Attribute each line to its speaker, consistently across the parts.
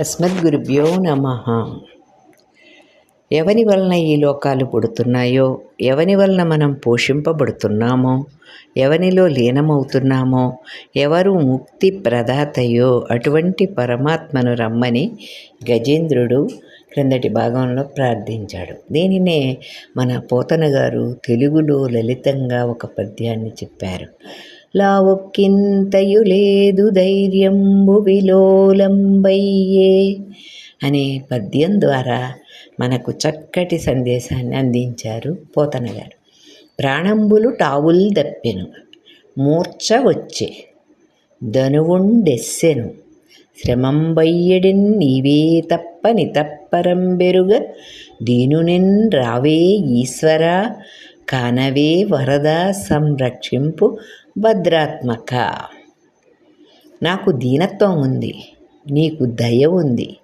Speaker 1: అస్మద్గురుభ్యో నమ. ఎవని వలన ఈ లోకాలు పుడుతున్నాయో? ఎవని వలన మనం పోషింపబడుతున్నామో? ఎవనిలో లీనమవుతున్నామో? ఎవరు ముక్తి ప్రదాతయో? అటువంటి పరమాత్మను రమ్మని గజేంద్రుడు క్రిందటి భాగంలో ప్రార్థించాడు. దీనినే మన పోతన గారు తెలుగులో లలితంగా ఒక పద్యాన్ని చెప్పారు. లావొక్కింతయు లేదు ధైర్యంబు విలోలంబయ్యే. అనే పద్యం ద్వారా మనకు చక్కటి సందేశాన్ని అందించారు పోతన గారు ప్రాణంబులు టావుల్ దప్పెను మూర్ఛ వచ్చే. ధనువుండెస్సెను శ్రమంబయ్యడిన్ నీవే తప్పని బెరుగ. దీనునిన్ రావే ఈశ్వర కానవే వరద సంరక్షింపు. భద్రాత్మక. నాకు దీనత్వం ఉంది నీకు దయ ఉంది.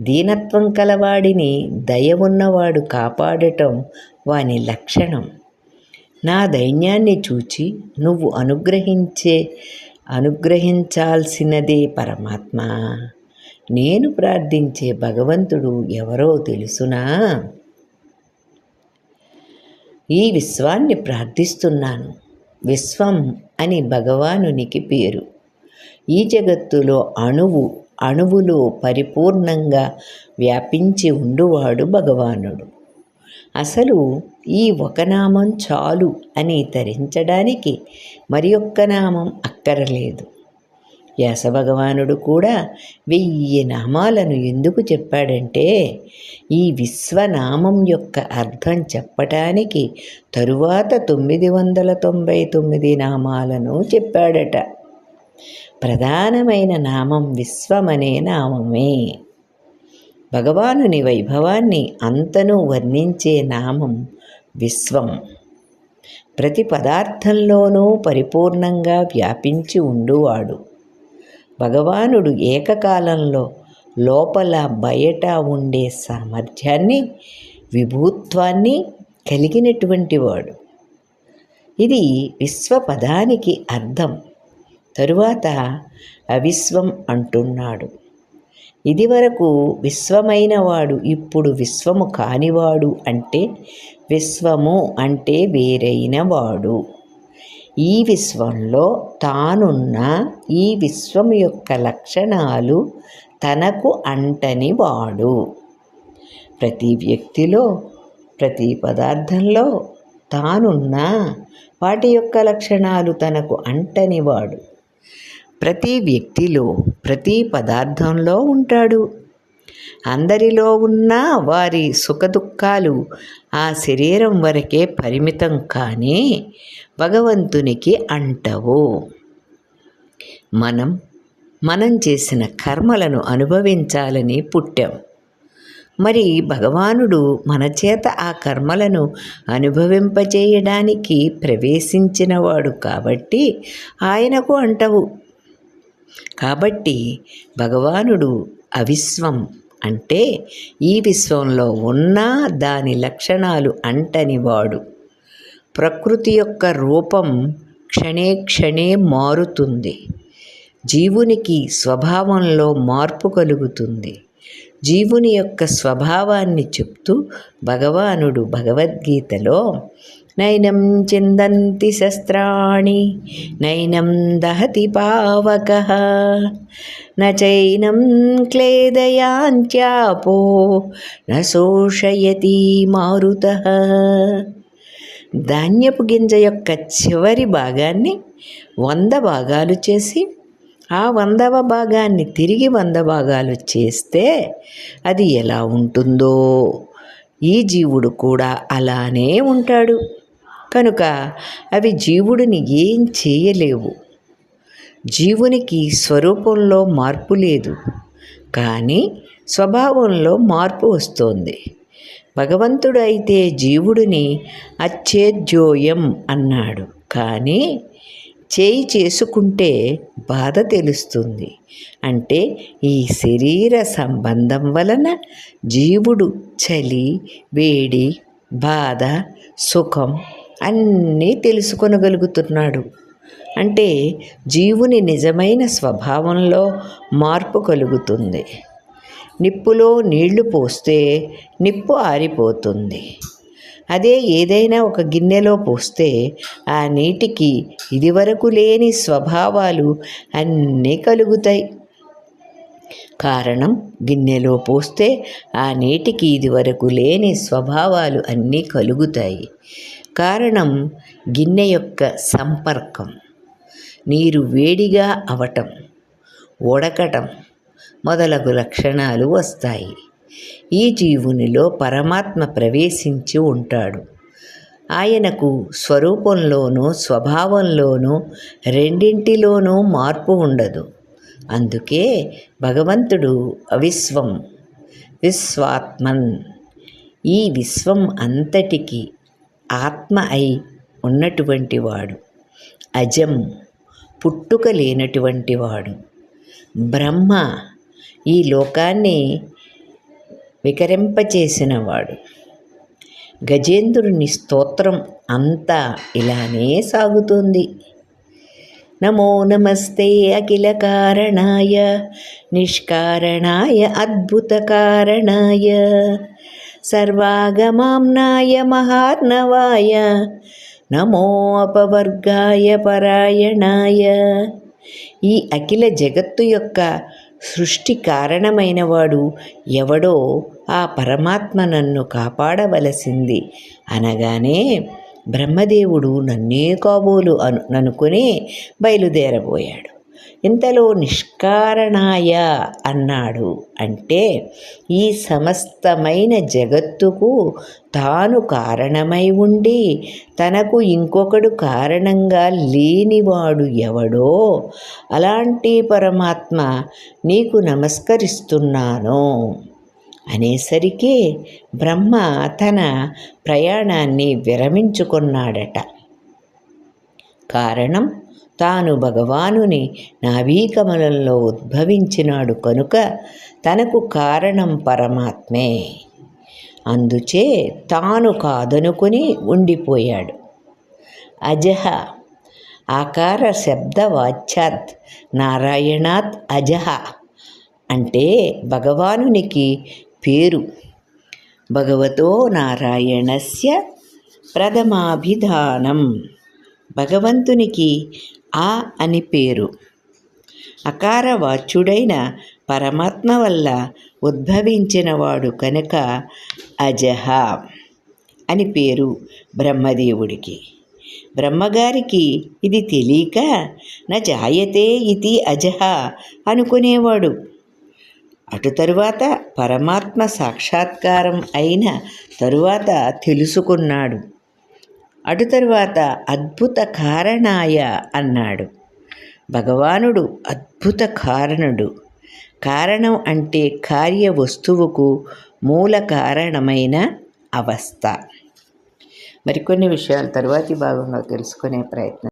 Speaker 1: దీనత్వం కలవాడిని దయ ఉన్నవాడు కాపాడటం వాని లక్షణం. నా దైన్యాన్ని చూచి నువ్వు అనుగ్రహించే అనుగ్రహించాల్సినదే పరమాత్మ. నేను ప్రార్థించే భగవంతుడు ఎవరో తెలుసునా? ఈ విశ్వాన్ని ప్రార్థిస్తున్నాను. విశ్వం అని భగవానునికి పేరు. ఈ జగత్తులో అణువు అణువులో పరిపూర్ణంగా వ్యాపించి ఉండువాడు భగవానుడు. అసలు ఈ ఒక నామం చాలు అని తరించడానికి మరి ఒక్క నామం అక్కరలేదు. వ్యాసభగవానుడు కూడా వెయ్యి నామాలను ఎందుకు చెప్పాడంటే ఈ విశ్వనామం యొక్క అర్థం చెప్పటానికి తరువాత తొమ్మిది వందల తొంభై తొమ్మిది నామాలను చెప్పాడట. ప్రధానమైన నామం విశ్వమనే నామమే. భగవానుని వైభవాన్ని అంతను వర్ణించే నామం విశ్వం. ప్రతి పదార్థంలోనూ పరిపూర్ణంగా వ్యాపించి ఉండువాడు. భగవానుడు ఏకకాలంలో లోపల బయట ఉండే సామర్థ్యాన్ని విభూత్వాన్ని కలిగినటువంటి వాడు. ఇది విశ్వపదానికి అర్థం. తరువాత అవిశ్వం అంటున్నాడు. ఇదివరకు విశ్వమైన వాడు ఇప్పుడు విశ్వము కానివాడు అంటే విశ్వము అంటే వేరైన వాడు ఈ విశ్వంలో తానున్న ఈ విశ్వం యొక్క లక్షణాలు తనకు అంటని వాడు. ప్రతి వ్యక్తిలో ప్రతి పదార్థంలో తానున్న వాటి యొక్క లక్షణాలు తనకు అంటనివాడు ప్రతి వ్యక్తిలో ప్రతి పదార్థంలో ఉంటాడు. అందరిలో ఉన్న వారి సుఖదుఖాలు ఆ శరీరం వరకే పరిమితం కానీ భగవంతునికి అంటవు. మనం మనం చేసిన కర్మలను అనుభవించాలని పుట్టాం. మరి భగవానుడు మన చేత ఆ కర్మలను అనుభవింపజేయడానికి ప్రవేశించినవాడు కాబట్టి ఆయనకు అంటవు. కాబట్టి భగవానుడు అవిశ్వం అంటే ఈ విశ్వంలో ఉన్న దాని లక్షణాలు అంటనివాడు ప్రకృతి యొక్క రూపం క్షణే క్షణే మారుతుంది. జీవునికి స్వభావంలో మార్పు కలుగుతుంది. జీవుని యొక్క స్వభావాన్ని చెప్తూ భగవానుడు భగవద్గీతలో నైనం చిందంతి శస్త్రాణి నైనం దహతి పావక నైనం క్లేదయాంత్యాపో నోషయతి మారుత. ధాన్యపు గింజ యొక్క చివరి భాగాన్ని వంద భాగాలు చేసి ఆ వందవ భాగాన్ని తిరిగి వంద భాగాలు చేస్తే అది ఎలా ఉంటుందో? ఈ జీవుడు కూడా అలానే ఉంటాడు. కనుక అవి జీవుడిని ఏం చేయలేవు. జీవునికి స్వరూపంలో మార్పు లేదు. కానీ స్వభావంలో మార్పు వస్తోంది. భగవంతుడు అయితే జీవుడిని అచ్చేద్యోయం అన్నాడు. కానీ చేయి చేసుకుంటే బాధ తెలుస్తుంది. అంటే ఈ శరీర సంబంధం వలన జీవుడు చలి వేడి బాధ సుఖం అన్నీ తెలుసుకొనగలుగుతున్నాడు. అంటే జీవుని నిజమైన స్వభావంలో మార్పు కలుగుతుంది. నిప్పులో నీళ్ళు పోస్తే నిప్పు ఆరిపోతుంది. అదే ఏదైనా ఒక గిన్నెలో పోస్తే ఆ నీటికి ఇదివరకు లేని స్వభావాలు అన్నీ కలుగుతాయి. కారణం గిన్నెలో పోస్తే ఆ నీటికి ఇదివరకు లేని స్వభావాలు అన్నీ కలుగుతాయి. కారణం గిన్నె యొక్క సంపర్కం. నీరు వేడిగా అవటం ఉడకటం మొదలగు లక్షణాలు వస్తాయి. ఈ జీవునిలో పరమాత్మ ప్రవేశించి ఉంటాడు. ఆయనకు స్వరూపంలోనూ స్వభావంలోనూ రెండింటిలోనూ మార్పు ఉండదు. అందుకే భగవంతుడు అవిశ్వం విశ్వాత్మన్. ఈ విశ్వం అంతటికి ఆత్మ అయి ఉన్నటువంటి వాడు. అజం పుట్టుక లేనటువంటి వాడు. బ్రహ్మ ఈ లోకాన్ని వికరింపచేసినవాడు గజేంద్రుని స్తోత్రం అంతా ఇలానే సాగుతుంది. నమో నమస్తే అఖిల కారణాయ నిష్కారణాయ అద్భుత కారణాయ. సర్వాగమాంనాయ మహార్ణవాయ. నమో అపవర్గాయ పరాయణాయ. ఈ అఖిల జగత్తు యొక్క సృష్టి కారణమైనవాడు ఎవడో ఆ పరమాత్మ నన్ను కాపాడవలసింది. అనగానే బ్రహ్మదేవుడు నన్నే కాబోలు అను ననుకుని బయలుదేరబోయాడు. ఇంతలో నిష్కారణాయ అన్నాడు అంటే ఈ సమస్తమైన జగత్తుకు తాను కారణమై ఉండి తనకు ఇంకొకడు కారణంగా లేనివాడు ఎవడో అలాంటి పరమాత్మ నీకు నమస్కరిస్తున్నాను అనేసరికి బ్రహ్మ తన ప్రయాణాన్ని విరమించుకున్నాడట. కారణం తాను భగవానుని నాభీకమలంలో ఉద్భవించినాడు కనుక తనకు కారణం పరమాత్మే. అందుచే తాను కాదనుకుని ఉండిపోయాడు. అజహ! ఆకార శబ్ద వాచ్యాత్ నారాయణాత్ అజహ! అంటే భగవానునికి పేరు. భగవతో నారాయణస్య ప్రథమాభిధానం. భగవంతునికి ఆ అని పేరు. అకారవాచ్యుడైన పరమాత్మ వల్ల ఉద్భవించినవాడు కనుక అజహ అని పేరు బ్రహ్మదేవుడికి. బ్రహ్మగారికి ఇది తెలియక నా జాయతే ఇది అజహ అనుకునేవాడు. అటు తరువాత పరమాత్మ సాక్షాత్కారం అయిన తరువాత తెలుసుకున్నాడు. అటు తరువాత అద్భుత కారణాయ అన్నాడు. భగవానుడు అద్భుత కారణుడు. కారణం అంటే కార్య వస్తువుకు మూల కారణమైన అవస్థ. మరికొన్ని విషయాలు తరువాతి భాగంలో తెలుసుకునే ప్రయత్నం